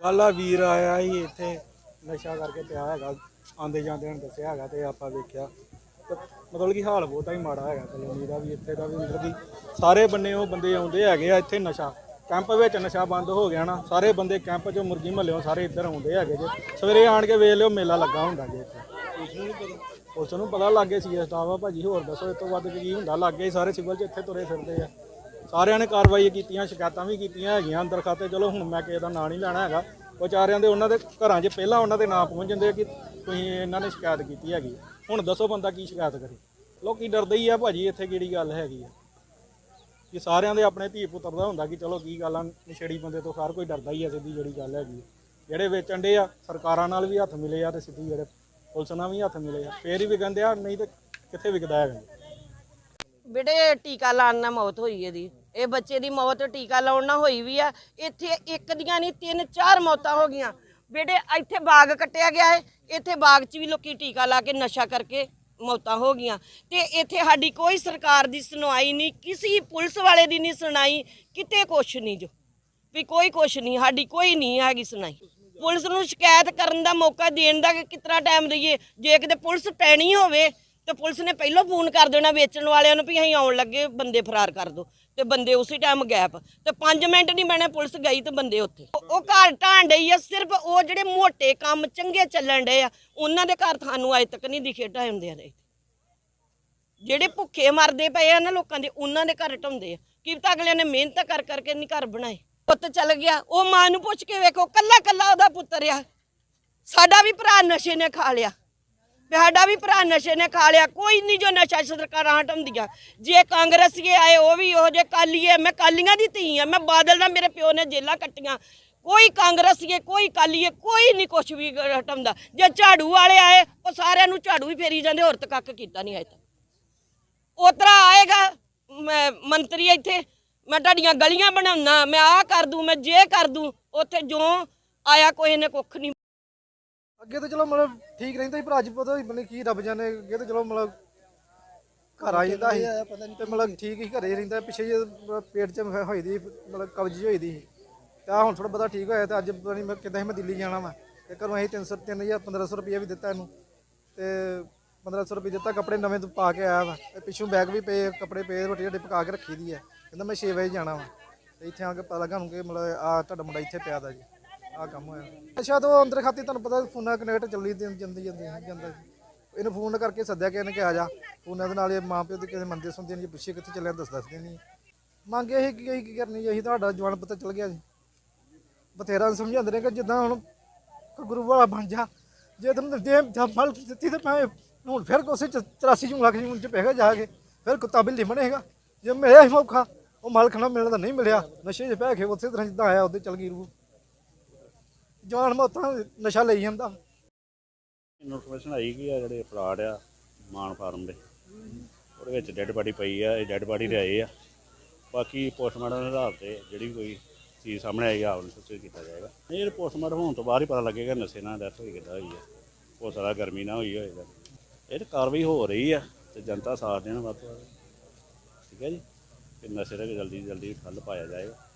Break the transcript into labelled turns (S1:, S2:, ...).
S1: ਗੱਲ ਆ ਵੀਰ ਆਇਆ ਸੀ ਇੱਥੇ, ਨਸ਼ਾ ਕਰਕੇ ਪਿਆ ਹੈਗਾ ਆਂਦੇ ਜਾਂਦੇ ਨੇ ਦੱਸਿਆ ਹੈਗਾ ਤੇ ਆਪਾਂ ਵੇਖਿਆ। ਤੇ ਮਤਲਬ ਕਿ ਹਾਲ ਬਹੁਤਾ ਹੀ ਮਾੜਾ ਹੈਗਾ ਕਲੋਨੀ ਦਾ ਵੀ ਇੱਥੇ ਦਾ ਵੀ ਮਤਲਬ ਕਿ ਸਾਰੇ ਬੰਨੇ ਉਹ ਬੰਦੇ ਆਉਂਦੇ ਹੈਗੇ ਆ ਇੱਥੇ ਨਸ਼ਾ। ਕੈਂਪ ਵਿੱਚ ਨਸ਼ਾ ਬੰਦ ਹੋ ਗਿਆ ਨਾ, ਸਾਰੇ ਬੰਦੇ ਕੈਂਪ ਚੋਂ ਮੁਰਗੀ ਮਹੱਲਿਓਂ ਸਾਰੇ ਇੱਧਰ ਆਉਂਦੇ ਹੈਗੇ ਜੇ। ਸਵੇਰੇ ਆਣ ਕੇ ਵੇਖ ਲਿਓ, ਮੇਲਾ ਲੱਗਾ ਹੁੰਦਾ ਜੇ ਇੱਥੇ। ਉਸ ਨੂੰ ਪਤਾ ਲੱਗ ਗਿਆ ਸੀ ਸਟਾਫ ਆ ਭਾਜੀ, ਹੋਰ ਦੱਸੋ ਇਸ ਤੋਂ ਵੱਧ ਕੀ ਹੁੰਦਾ? ਲੱਗ ਗਿਆ ਸਾਰੇ ਸਿਵਲ 'ਚ ਇੱਥੇ ਤੁਰੇ ਫਿਰਦੇ ਆ। ਸਾਰਿਆਂ ਨੇ ਕਾਰਵਾਈ ਕੀਤੀਆਂ, ਸ਼ਿਕਾਇਤਾਂ ਵੀ ਕੀਤੀਆਂ ਹੈਗੀਆਂ ਅੰਦਰ ਖਾਤੇ। ਚਲੋ ਹੁਣ ਮੈਂ ਕਿਸੇ ਦਾ ਨਾਂ ਨਹੀਂ ਲੈਣਾ ਹੈਗਾ। ਵਿਚਾਰਿਆਂ ਦੇ ਉਹਨਾਂ ਦੇ ਘਰਾਂ 'ਚ ਪਹਿਲਾਂ ਉਹਨਾਂ ਦੇ ਨਾਂ ਪਹੁੰਚ ਜਾਂਦੇ ਆ ਕਿ ਤੁਸੀਂ ਇਹਨਾਂ ਨੇ ਸ਼ਿਕਾਇਤ ਕੀਤੀ ਹੈਗੀ। ਹੁਣ ਦੱਸੋ ਬੰਦਾ ਕੀ ਸ਼ਿਕਾਇਤ ਕਰੇ। ਲੋਕੀ ਡਰਦੇ ਹੀ ਆ ਭਾਜੀ, ਇੱਥੇ ਕਿਹੜੀ ਗੱਲ ਹੈਗੀ ਆ। ਕਿ ਸਾਰਿਆਂ ਦੇ ਆਪਣੇ ਧੀ ਪੁੱਤਰ ਦਾ ਹੁੰਦਾ ਕਿ ਚਲੋ ਕੀ ਗੱਲ ਆ, ਨਸ਼ੇੜੀ ਬੰਦੇ ਤੋਂ ਹਰ ਕੋਈ ਡਰਦਾ ਹੀ ਆ ਸਿੱਧੀ ਜਿਹੜੀ ਗੱਲ ਹੈਗੀ ਆ। ਜਿਹੜੇ ਵੇਚਣ ਦੇ ਆ, ਸਰਕਾਰਾਂ ਨਾਲ ਵੀ ਹੱਥ ਮਿਲੇ ਆ ਤੇ ਸਿੱਧੀ ਜਿਹੜੇ ਪੁਲਿਸ ਨਾਲ ਵੀ ਹੱਥ ਮਿਲੇ ਆ। ਫੇਰ ਹੀ ਵਿਕੰਦੇ ਆ, ਨਹੀਂ ਤੇ ਕਿੱਥੇ ਵਿਕਦਾ ਹੈਗਾ।
S2: ਬੇਟੇ, ਟੀਕਾ ਲਾਉਣ ਨਾਲ ਮੌਤ ਹੋਈ ਇਹਦੀ। ਇਹ ਬੱਚੇ ਦੀ ਮੌਤ ਟੀਕਾ ਲਾਉਣ ਨਾਲ ਹੋਈ ਵੀ ਆ। ਇੱਥੇ ਇੱਕ ਦੀਆਂ ਨਹੀਂ, ਤਿੰਨ, ਚਾਰ ਮੌਤਾਂ ਹੋ ਗਈਆਂ। ਬੇਟੇ, ਇੱਥੇ ਬਾਗ ਕੱਟਿਆ ਗਿਆ ਹੈ। ਇੱਥੇ ਬਾਗ 'ਚ ਵੀ ਲੋਕੀ ਟੀਕਾ ਲਾ ਕੇ ਨਸ਼ਾ ਕਰਕੇ ਮੌਤਾਂ ਹੋ ਗਈਆਂ। ਤੇ ਇੱਥੇ ਸਾਡੀ ਕੋਈ ਸਰਕਾਰ ਦੀ ਸੁਣਵਾਈ ਨਹੀਂ, ਕਿਸੇ ਪੁਲਿਸ ਵਾਲੇ ਦੀ ਨਹੀਂ ਸੁਣਾਈ, ਕਿਤੇ ਕੁਛ ਨਹੀਂ ਜੋ। ਵੀ ਕੋਈ ਕੁਛ ਨਹੀਂ, ਸਾਡੀ ਕੋਈ ਨਹੀਂ ਹੈਗੀ ਸੁਣਾਈ। ਪੁਲਿਸ ਨੂੰ ਸ਼ਿਕਾਇਤ ਕਰਨ ਦਾ ਮੌਕਾ ਦੇਣ ਦਾ ਕਿ ਕਿਤਨਾ ਟਾਈਮ ਦਈਏ ਜੇ ਕਿਤੇ ਪੁਲਿਸ ਪੈਣੀ ਹੋਵੇ, ਤੇ ਪੁਲਿਸ ਨੇ ਪਹਿਲਾਂ ਫੋਨ ਕਰ ਦੇਣਾ ਵੇਚਣ ਵਾਲਿਆਂ ਨੂੰ ਵੀ ਅਸੀਂ ਆਉਣ ਲੱਗੇ, ਬੰਦੇ ਫਰਾਰ ਕਰ ਦਿਓ ਤੇ ਬੰਦੇ ਉਸੇ ਟਾਈਮ ਗੈਪ ਤੇ 5 ਮਿੰਟ ਨਹੀਂ ਬਣੇ ਪੁਲਿਸ ਗਈ ਤੇ ਬੰਦੇ ਉੱਥੇ। ਉਹ- ਘਰ ਢਾਣ ਡਈ ਆ, ਸਿਰਫ ਉਹ ਜਿਹੜੇ ਮੋਟੇ ਕੰਮ ਚੰਗੇ ਚੱਲਣ ਡਏ ਆ, ਉਹਨਾਂ ਦੇ ਘਰ ਤੁਹਾਨੂੰ ਅਜੇ ਤੱਕ ਨਹੀਂ ਦਿਖੇ ਢਾਉਂਦੇ ਆ ਜਿਹੜੇ ਭੁੱਖੇ ਮਰਦੇ ਪਏ ਆ ਨਾ ਲੋਕਾਂ ਦੇ, ਉਹਨਾਂ ਦੇ ਘਰ ਢਾਉਂਦੇ ਆ। ਕੀ ਪਤਾ ਅਗਲਿਆਂ ਨੇ ਮਿਹਨਤ ਕਰ ਕਰਕੇ ਨਹੀਂ ਘਰ ਬਣਾਏ। ਪੁੱਤ ਚੱਲ ਗਿਆ, ਉਹ ਮਾਂ ਨੂੰ ਪੁੱਛ ਕੇ ਵੇਖੋ ਕੱਲਾ ਕੱਲਾ ਉਹਦਾ ਪੁੱਤਰ ਆ। ਸਾਡਾ ਵੀ ਭਰਾ ਨਸ਼ੇ ਨੇ ਖਾ ਲਿਆ। ਸਾਡਾ ਵੀ ਭਰਾ ਨਸ਼ੇ ਨੇ ਖਾ ਲਿਆ, ਕੋਈ ਨਹੀਂ ਜੋ ਨਸ਼ਾ ਸਰਕਾਰਾਂ ਹਟਾਉਂਦੀਆਂ। ਜੇ ਕਾਂਗਰਸੀਏ ਆਏ, ਉਹ ਵੀ ਉਹ ਜੇ ਕਾਲੀਏ ਮੈਂ ਕਾਲੀਆਂ ਦੀ ਧੀ ਆ, ਮੈਂ ਬਾਦਲ ਦਾ, ਮੇਰੇ ਪਿਓ ਨੇ ਜੇਲਾਂ ਕੱਟੀਆਂ। ਕੋਈ ਕਾਂਗਰਸੀਏ ਕੋਈ ਕਾਲੀਏ ਕੋਈ ਨਹੀਂ ਕੁਛ ਵੀ ਹਟਾਉਂਦਾ। ਜੇ ਝਾੜੂ ਵਾਲੇ ਆਏ, ਉਹ ਸਾਰਿਆਂ ਨੂੰ ਝਾੜੂ ਹੀ ਫੇਰੀ ਜਾਂਦੇ, ਹੋਰ ਤਾਂ ਕੱਖ ਕੀਤਾ ਨਹੀਂ ਆਏ ਤੱਕ। ਉਤਰਾ ਆਏਗਾ, ਮੈਂ ਮੰਤਰੀ ਇੱਥੇ, ਮੈਂ ਤੁਹਾਡੀਆਂ ਗਲੀਆਂ ਬਣਾਉਣਾ, ਮੈਂ ਆਹ ਕਰ ਦੂੰ, ਮੈਂ ਜੇ ਕਰ ਦੂੰ, ਉੱਥੇ ਜੋ ਆਇਆ, ਕੋਈ ਨੇ ਕੁੱਖ ਨਹੀਂ
S3: ਅੱਗੇ ਤਾਂ ਚਲੋ ਮਤਲਬ ਠੀਕ ਰਹਿੰਦਾ ਸੀ, ਪਰ ਅੱਜ ਪਤਾ ਨਹੀਂ ਮਤਲਬ ਕੀ ਰੱਬ ਜਾਣੇ, ਅੱਗੇ ਤਾਂ ਚਲੋ ਮਤਲਬ ਘਰ ਆ ਜਾਂਦਾ ਸੀ। ਤੇ ਮਤਲਬ ਠੀਕ ਹੀ ਘਰੇ ਰਹਿੰਦਾ, ਪਿੱਛੇ ਜੇ ਪੇਟ 'ਚ ਹੋਈ ਦੀ ਮਤਲਬ ਕਬਜ਼ੀ ਜਿਹੀ ਹੋਈ ਦੀ ਸੀ। ਤੇ ਆਹ ਹੁਣ ਥੋੜਾ ਬਹੁਤਾ ਠੀਕ ਹੋਇਆ ਤੇ ਅੱਜ ਪਤਾ ਨਹੀਂ ਮੈਂ ਕਿੱਦਾਂ ਸੀ, ਮੈਂ ਦਿੱਲੀ ਜਾਣਾ ਵਾ। ਤੇ ਘਰੋਂ ਅਸੀਂ 300 3000 1500 ਰੁਪਏ ਵੀ ਦਿੱਤਾ ਇਹਨੂੰ। ਤੇ 1500 ਰੁਪਏ ਦਿੱਤਾ, ਕੱਪੜੇ ਨਵੇਂ ਤੋਂ ਪਾ ਕੇ ਆਇਆ ਵਾ। ਤੇ ਪਿੱਛੋਂ ਬੈਗ ਵੀ ਪਏ, ਕੱਪੜੇ ਪਏ, ਰੋਟੀ ਰੋਟੀ ਪਕਾ ਕੇ ਰੱਖੀ ਦੀ ਹੈ ਕਹਿੰਦਾ ਮੈਂ 6 ਵਜੇ ਜਾਣਾ ਵਾ। ਤੇ ਇੱਥੇ ਆ ਕੇ ਪਤਾ ਲੱਗਾ ਨੂੰ ਕਿ ਮਤਲਬ ਆ ਤੁਹਾਡਾ ਮੁੰਡਾ ਇੱਥੇ ਪਿਆ ਦਾ ਜੀ। ਆ ਕੰਮ ਹੋਇਆ। ਅੱਛਾ, ਤਾਂ ਅੰਦਰ ਖਾਤੇ ਤੁਹਾਨੂੰ ਪਤਾ ਫੋਨਾਂ ਕਨੈਕਟ ਚੱਲੀ ਦੀ- ਜਾਂਦੀ ਜਾਂਦੀ ਜਾਂਦਾ ਇਹਨੂੰ ਫੋਨ ਕਰਕੇ ਸੱਦਿਆ ਕਿ ਇਹਨੇ ਕਿਹਾ ਜਾ। ਫੋਨਾਂ ਦੇ ਨਾਲ ਇਹ ਮਾਂ ਪਿਓ ਦੇ ਕਿਸੇ ਮੰਦੇ ਸੁਣਦੇ ਨਹੀਂ, ਪੁੱਛੇ ਕਿੱਥੇ ਚੱਲਿਆ, ਦੱਸ ਦੱਸਦੇ ਨਹੀਂ। ਮੰਗੇ ਇਹ ਅਸੀਂ ਕੀ ਕਰਨੀ ਜੀ? ਅਸੀਂ ਤੁਹਾਡਾ ਜਵਾਨ ਪਤਾ ਚੱਲ ਗਿਆ ਜੀ। ਬਥੇਰਾ ਸਮਝਾਉਂਦੇ ਨੇ ਕਿ ਜਿੱਦਾਂ ਹੁਣ ਗੁਰੂ ਵਾਲਾ ਬਣ ਜਾ। ਜੇ ਤੈਨੂੰ ਦੇ ਜਾਂ ਦਿੱਤੀ ਤੇ ਮੈਂ ਹੁਣ ਫਿਰ ਕੋਸੇ 84 ਜੂ ਲੱਖ ਜੂਨ ਚ ਪੈਗਾ ਜਾ ਕੇ। ਫਿਰ ਕੁੱਤਾ ਬਿੱਲੀ ਬਣੇਗਾ। ਜੇ ਮਿਲਿਆ ਹੀ ਮੌਕਾ, ਉਹ ਮਾਲਕ ਨਾਲ ਮਿਲਣ ਦਾ ਨਹੀਂ ਮਿਲਿਆ। ਨਸ਼ੇ 'ਚ ਪੈ ਕੇ ਉਸੇ ਤਰ੍ਹਾਂ ਜਿੱਦਾਂ ਆਇਆ ਉਹਦੇ ਚਲ ਗਈ ਰੂਹ। ਜਾਨ ਮੌਤਾਂ ਨਸ਼ਾ ਲਈ ਜਾਂਦਾ।
S4: ਇਨਫੋਰਮੇਸ਼ਨ ਆਈ ਕਿ ਆ ਜਿਹੜੇ ਪਲਾਟ ਆ, ਮਾਨ ਫਾਰਮ ਦੇ। ਉਹਦੇ ਵਿੱਚ ਡੈੱਡ ਬਾਡੀ ਪਈ ਆ, ਇਹ ਡੈੱਡ ਬਾਡੀ ਦੇ ਆ। ਬਾਕੀ ਪੋਸਟਮਾਰਟਮ ਦੇ ਆਧਾਰ ਤੇ ਜਿਹੜੀ ਵੀ ਕੋਈ ਚੀਜ਼ ਸਾਹਮਣੇ ਆਈ ਆ ਉਹਨੂੰ ਸੂਚਿਤ ਕੀਤਾ ਜਾਏਗਾ। ਨਹੀਂ, ਇਹ ਪੋਸਟਮਾਰਟਮ ਹੋਣ ਤੋਂ ਬਾਅਦ ਹੀ ਪਤਾ ਲੱਗੇਗਾ ਨਸ਼ੇ ਨਾਲ ਡੈਥ ਹੋਈ, ਕਿੱਦਾਂ ਹੋਈ ਆ। ਹੋ ਸਕਦਾ ਗਰਮੀ ਨਾਲ ਹੋਈ ਹੋਏਗਾ। ਇਹ ਤਾਂ ਕਾਰਵਾਈ ਹੋ ਰਹੀ ਆ ਤੇ ਜਨਤਾ ਸਾਥ ਦੇਣ ਵੱਧ ਤੋਂ ਵੱਧ। ਠੀਕ ਹੈ ਜੀ? ਕਿ ਨਸ਼ੇ ਦਾ ਜਲਦੀ ਜਲਦੀ ਠੱਲ ਪਾਇਆ ਜਾਏਗਾ।